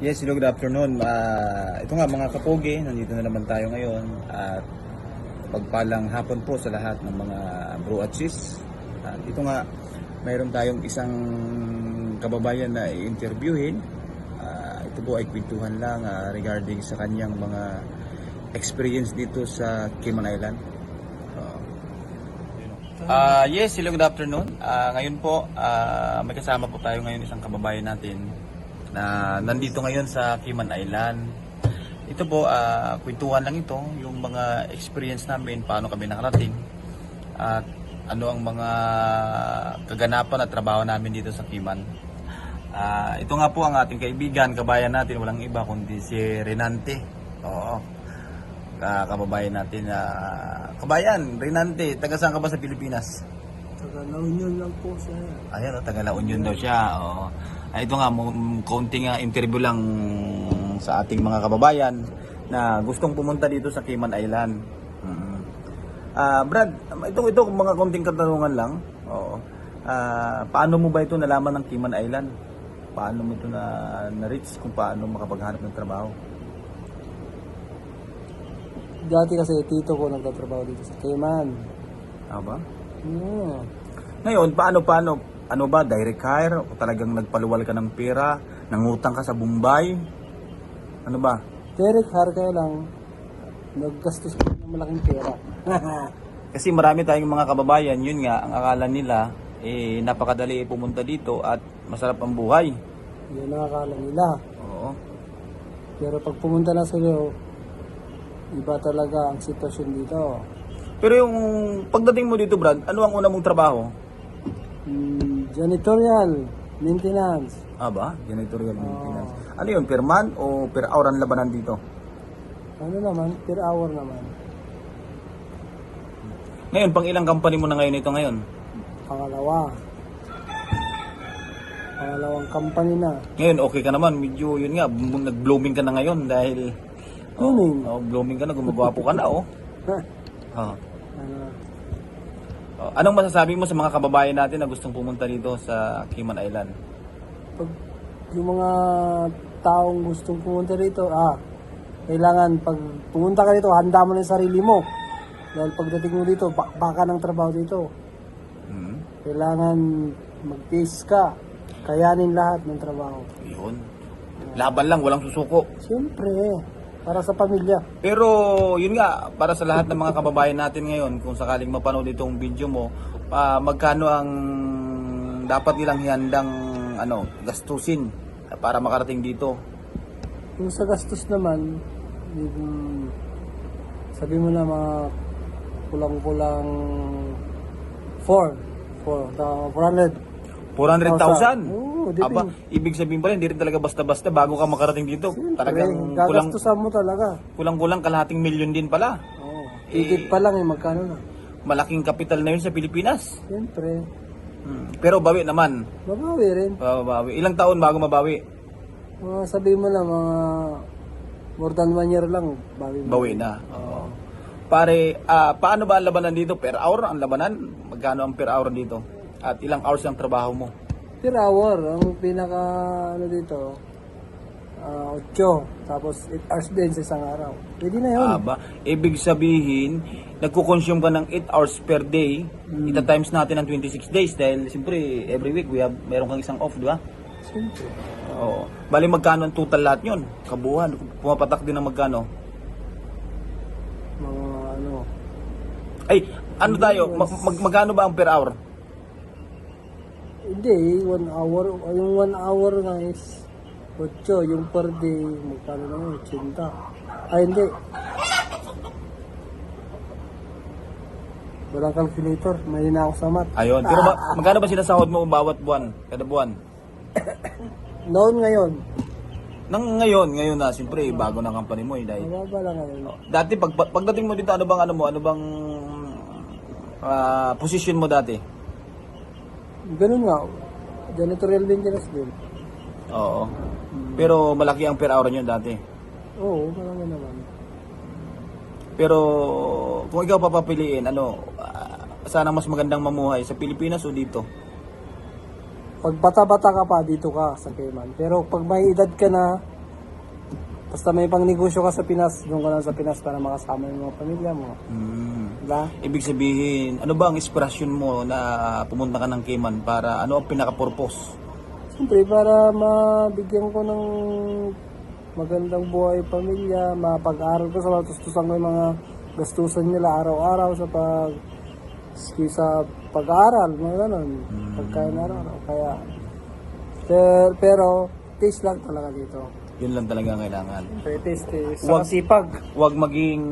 Yes, hello, good afternoon. Ah, ito nga mga kapogi, nandito na naman tayo ngayon at pagpalang hapon po sa lahat ng mga bro at sis. At ito nga, mayroon tayong isang kababayan na i-interviewin. Ah, ito po ay kwentuhan lang ah, regarding sa kanyang mga experience dito sa Cayman Island. Ah, yes, hello, good afternoon. Ah, ngayon po, ah, may kasama po tayo ngayon isang kababayan natin na nandito ngayon sa Cayman Island. Ito po, ah, kwentuhan lang ito, yung mga experience namin, paano kami nakarating, at ano ang mga kaganapan at trabaho namin dito sa Cayman. Ah, ito nga po ang ating kaibigan, kabayan natin, walang iba kundi si Renante. Oo. Ah, kababayan natin na kabayan, Renante, taga saan ka ba sa Pilipinas? Taga La Union lang po siya. Ayan, oh, taga La Union daw siya. Oo. Ay, ito nga, kaunting ah, interview lang sa ating mga kababayan na gustong pumunta dito sa Cayman Island. Mm. Ah, Brad, ito ito mga kaunting katanungan lang. Oo. Ah, paano mo ba ito nalaman ng Cayman Island? Paano mo ito na na-reach kung paano makapaghanap ng trabaho? Dati kasi tito ko nagtatrabaho dito sa Cayman. Ano ba? Hmm. Ngayon, paano paano? Ano ba, direct hire? O talagang nagpaluwal ka ng pera? Nangutang ka sa Bombay? Ano ba? Derek Harkay lang, naggastos ko ng malaking pera. Kasi marami tayong mga kababayan, yun nga, ang akala nila, eh, napakadali pumunta dito at masarap ang buhay. Yun ang akala nila. Oo. Pero pag pumunta na sila, iba talaga ang sitwasyon dito. Pero yung pagdating mo dito, Brad, ano ang una mong trabaho? Hmm, janitorial, maintenance. Ah ba? Janitorial maintenance. Ano yun, per month o per hour ang labanan dito? Ano naman, per hour naman. Ngayon, pang ilang company mo na ngayon ito ngayon? Pangalawa. Pangalawang company na. Ngayon, okay ka naman. Medyo, yun nga, b- nag-blooming ka na ngayon dahil... Blooming? Oh, oh, blooming ka na, gumagwapo ka na, oh. Ah. ano, Oh, anong masasabi mo sa mga kababayan natin na gustong pumunta dito sa Cayman Island? pag yung mga taong gustong pumunta rito, ah, kailangan pag pumunta ka dito, handa mo na yung sarili mo. Dahil pagdating mo dito, bakbaka ng trabaho dito. Hmm? Kailangan mag-face ka, kayanin lahat ng trabaho. Yun. Laban lang, walang susuko. Siyempre, para sa pamilya. Pero yun nga, para sa lahat ng mga kababayan natin ngayon, kung sakaling mapanood itong video mo, ah, magkano ang dapat nilang hihandang ano, gastusin para makarating dito? Yung sa gastos naman, yung, sabi mo na mga kulang-kulang 4, 4, 400. 400,000? Oo, di ba? Aba, ibig sabihin pala, hindi rin talaga basta-basta bago ka makarating dito. Talagang Talagang kulang, gagastusan mo talaga. kulang-kulang kalahating milyon din pala. Oo. Higit pa lang eh, magkano na. Malaking kapital na yun sa Pilipinas. Siyempre, Hmm. Pero bawi naman. mabawi rin. Bawi. Ilang taon bago mabawi? Mga sabi mo na, mga more than one year lang, bawi mo. Bawi na. Oo. Pare, ah, paano ba ang labanan dito? Per hour ang labanan? Magkano ang per hour dito? At ilang hours ang trabaho mo? Per hour, ang pinaka, ano dito, ah 8, tapos 8 hours din sa isang araw. Pwede na yun. Aba, ibig sabihin, nagko-consume ka ng 8 hours per day, ita times natin ng 26 days dahil siyempre every week we have meron kang isang off, di ba? Siyempre. Oo. Bali magkano ang total lahat 'yon? Kabuuan, pumapatak din ng magkano? Mga ano, Ay, ano tayo? Mag, mag- magkano ba ang per hour? Hindi, one hour, yung one hour nga is 8, yung per day, magkano na yun, 80. Ay, hindi. Walang calculator, may na ako sa mat. Ayun. Pero ba, magkano ba sinasahod mo bawat buwan? Kada buwan? Noon ngayon, Nang ngayon, ngayon na, siyempre, bago na company mo eh. Dahil, mababa lang ngayon. dati, pag, pag- pagdating mo dito, ano bang, ano mo, ano bang ah, position mo dati? Ganun nga, janitorial maintenance din. Oo. Pero malaki ang per hour nyo dati. Oo, marami naman. Pero kung ikaw papapiliin, ano, ah, sana mas magandang mamuhay sa Pilipinas o dito? Pag bata-bata ka pa, dito ka sa Cayman. Pero pag may edad ka na, Basta may pang negosyo ka sa Pinas, doon ka lang sa Pinas para makasama yung mga pamilya mo. Mm. Diba? Ibig sabihin, ano ba ang inspirasyon mo na pumunta ka ng Cayman para ano ang pinaka-purpose? Siyempre, para mabigyan ko ng magandang buhay pamilya, mapag-aral ko sa mga tustusan ko yung mga gastusan nila araw-araw sa pag sa pag-aaral, mga ganun. Pagkain araw-araw. Kaya, pero, pero taste lang talaga dito. Yun lang talaga ang kailangan. Siyempre, taste, taste. Wag- Sa sipag. Huwag maging...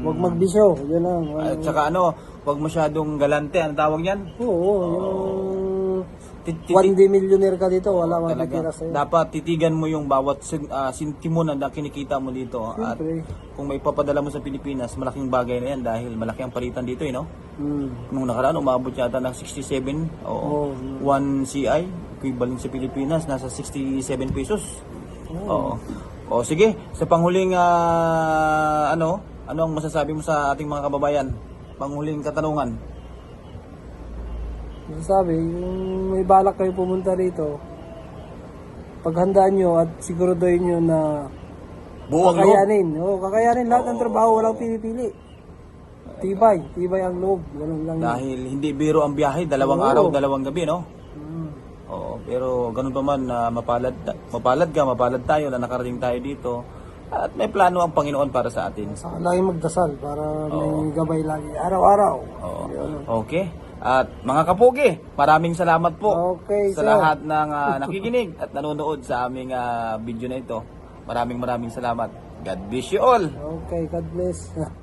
Huwag magbisyo. Yun lang. At saka ano, huwag masyadong galante. Ano tawag yan? Oo, yung one day millionaire ka dito, wala mang talaga. sa'yo. Dapat titigan mo yung bawat sin- ah, sintimo na kinikita mo dito. At Siyempre. kung may papadala mo sa Pilipinas, malaking bagay na yan dahil malaki ang palitan dito eh, no? Hmm. Nung nakaraan, umabot yata ng 67 o Oo. 1 CI, equivalent sa Pilipinas, nasa 67 pesos. Oo. O sige, sa panghuling ah, ano, ano ang masasabi mo sa ating mga kababayan? Panghuling katanungan. Sabi, yung may balak kayo pumunta rito, paghandaan nyo at siguraduhin nyo na Buwang loob. kakayanin. Oo, kakayanin lahat ng trabaho, walang pinipili. Tibay, tibay ang loob. Ganun lang. yun. Dahil hindi biro ang biyahe, dalawang Oo. araw, dalawang gabi, no? Mm. Oo, pero ganun pa man, ah, mapalad, mapalad ka, mapalad tayo na nakarating tayo dito. At may plano ang Panginoon para sa atin. Saka lagi magdasal para may gabay lagi. Araw-araw. Oo. Yun. Okay. At mga kapugi, maraming salamat po Okay, sa sir. lahat ng ah, nakikinig at nanonood sa aming ah, video na ito. Maraming maraming salamat. God bless you all. Okay, God bless.